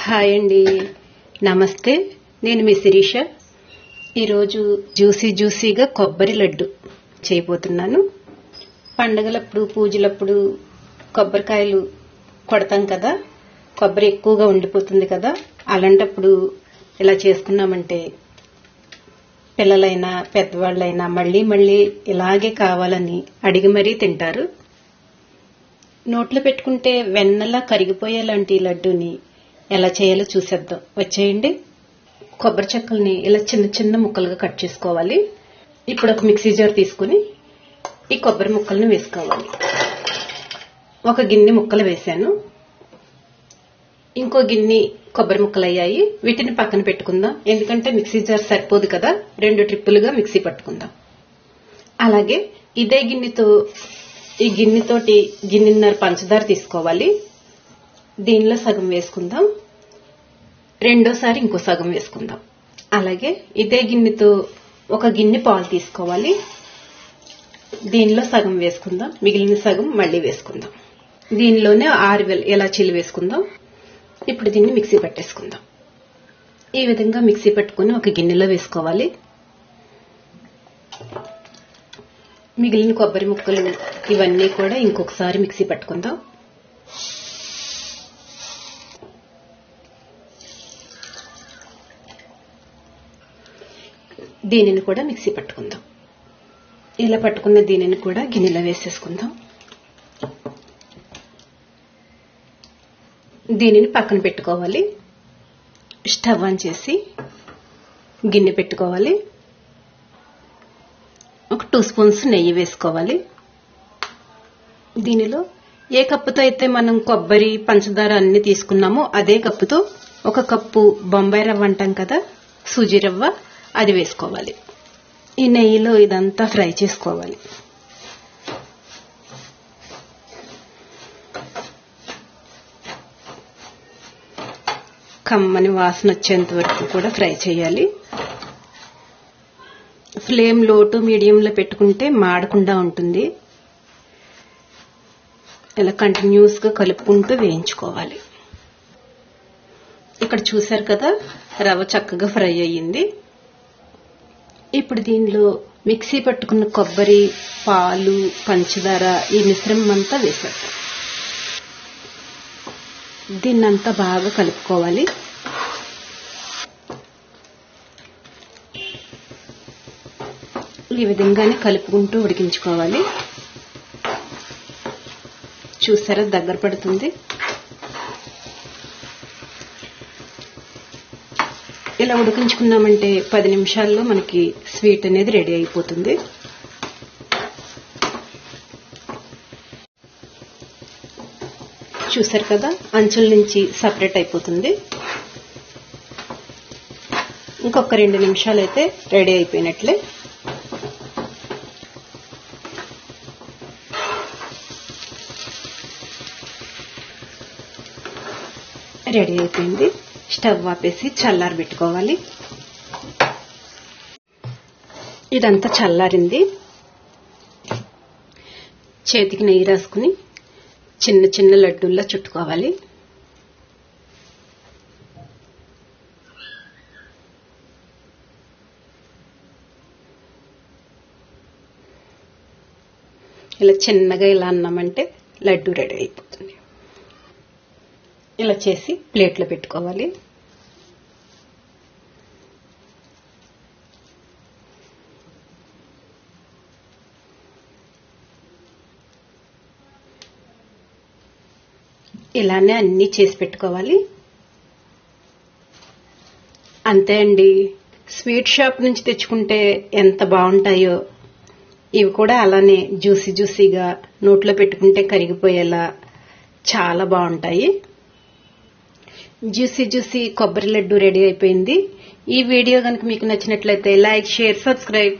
Hi అండి. నమస్తే. నేను మీ శిరీష. ఈరోజు జ్యూసీ జ్యూసీగా కొబ్బరి లడ్డు చేయబోతున్నాను. పండగలప్పుడు పూజలప్పుడు కొబ్బరికాయలు కొడతాం కదా. కొబ్బరి ఎక్కువగా ఉండిపోతుంది కదా. అలాంటప్పుడు ఇలా చేసుకున్నామంటే పిల్లలైనా పెద్దవాళ్ళైనా మళ్ళీ మళ్ళీ ఇలాగే కావాలని అడిగి మరీ తింటారు. నోట్లో పెట్టుకుంటే వెన్నలా కరిగిపోయేలాంటి లడ్డూని ఎలా చేయాలో చూసేద్దాం. వచ్చేయండి. కొబ్బరి చెక్కల్ని ఇలా చిన్న చిన్న ముక్కలుగా కట్ చేసుకోవాలి. ఇప్పుడు ఒక మిక్సీ జార్ తీసుకుని ఈ కొబ్బరి ముక్కల్ని వేసుకోవాలి. ఒక గిన్నె ముక్కలు వేశాను. ఇంకో గిన్నె కొబ్బరి ముక్కలు అయ్యాయి వీటిని పక్కన పెట్టుకుందాం. ఎందుకంటే మిక్సీ జార్ సరిపోదు కదా. రెండు ట్రిప్పులుగా మిక్సీ పట్టుకుందాం. అలాగే ఇదే గిన్నెతో ఈ గిన్నెతోటి గిన్నెన్నర పంచదార తీసుకోవాలి. దీనిలో సగం వేసుకుందాం. రెండోసారి ఇంకో సగం వేసుకుందాం. అలాగే ఇదే గిన్నెతో ఒక గిన్నె పాలు తీసుకోవాలి. దీనిలో సగం వేసుకుందాం. మిగిలిన సగం మళ్ళీ వేసుకుందాం. దీనిలోనే ఆరు వేలు ఎలాచీలు వేసుకుందాం. ఇప్పుడు దీన్ని మిక్సీ పట్టేసుకుందాం. ఈ విధంగా మిక్సీ పట్టుకుని ఒక గిన్నెలో వేసుకోవాలి. మిగిలిన కొబ్బరి ముక్కలు ఇవన్నీ కూడా ఇంకొకసారి మిక్సీ పట్టుకుందాం. దీనిని కూడా మిక్సీ పట్టుకుందాం. ఇలా పట్టుకున్న దీనిని కూడా గిన్నెలో వేసేసుకుందాం. దీనిని పక్కన పెట్టుకోవాలి. స్టవ్ ఆన్ చేసి గిన్నె పెట్టుకోవాలి. ఒక టూ స్పూన్స్ నెయ్యి వేసుకోవాలి. దీనిలో ఏ కప్పుతో అయితే మనం కొబ్బరి పంచదార అన్ని తీసుకున్నామో అదే కప్పుతో ఒక కప్పు బొంబాయి రవ్వ అంటాం కదా సూజీ రవ్వ. అది వేసుకోవాలి. ఈ నెయ్యిలో ఇదంతా ఫ్రై చేసుకోవాలి. కమ్మని వాసన వచ్చేంత వరకు కూడా ఫ్రై చేయాలి. ఫ్లేమ్లో టు మీడియంలో పెట్టుకుంటే మాడకుండా ఉంటుంది. ఇలా కంటిన్యూస్గా కలుపుకుంటూ వేయించుకోవాలి. ఇక్కడ చూశారు కదా రవ్వ చక్కగా ఫ్రై అయ్యింది. ఇప్పుడు దీనిలో మిక్సీ పట్టుకున్న కొబ్బరి పాలు పంచదార ఈ మిశ్రమం అంతా వేసేద్దాం. దీన్నంతా బాగా కలుపుకోవాలి. ఈ విధంగానే కలుపుకుంటూ ఉడికించుకోవాలి. చూసారా దగ్గర పడుతుంది? ఇలా ఉడికించుకున్నామంటే పది నిమిషాల్లో మనకి స్వీట్ అనేది రెడీ అయిపోతుంది. చూసారు కదా? అంచుల నుంచి సపరేట్ అయిపోతుంది. ఇంకొక రెండు నిమిషాలు అయితే రెడీ అయిపోయినట్లే. రెడీ అయిపోయింది. స్టవ్ ఆపేసి చల్లారి పెట్టుకోవాలి. ఇదంతా చల్లారింది. చేతికి నెయ్యి రాసుకుని చిన్న చిన్న లడ్డూల్లా చుట్టుకోవాలి. ఇలా చిన్నగా ఇలా అన్నామంటే లడ్డు రెడీ అయిపోతుంది ఇలా చేసి ప్లేట్లో పెట్టుకోవాలి. ఇలానే అన్నీ చేసి పెట్టుకోవాలి. అంతే అండి. స్వీట్ షాప్ నుంచి తెచ్చుకుంటే ఎంత బాగుంటాయో. ఇవి కూడా అలానే జ్యూసీ జ్యూసీగా నోట్లో పెట్టుకుంటే కరిగిపోయేలా చాలా బాగుంటాయి. జ్యూసీ జ్యూసీ కొబ్బరి లడ్డు రెడీ అయిపోయింది. ఈ వీడియో కనుక మీకు నచ్చినట్లయితే లైక్ షేర్ సబ్స్క్రైబ్.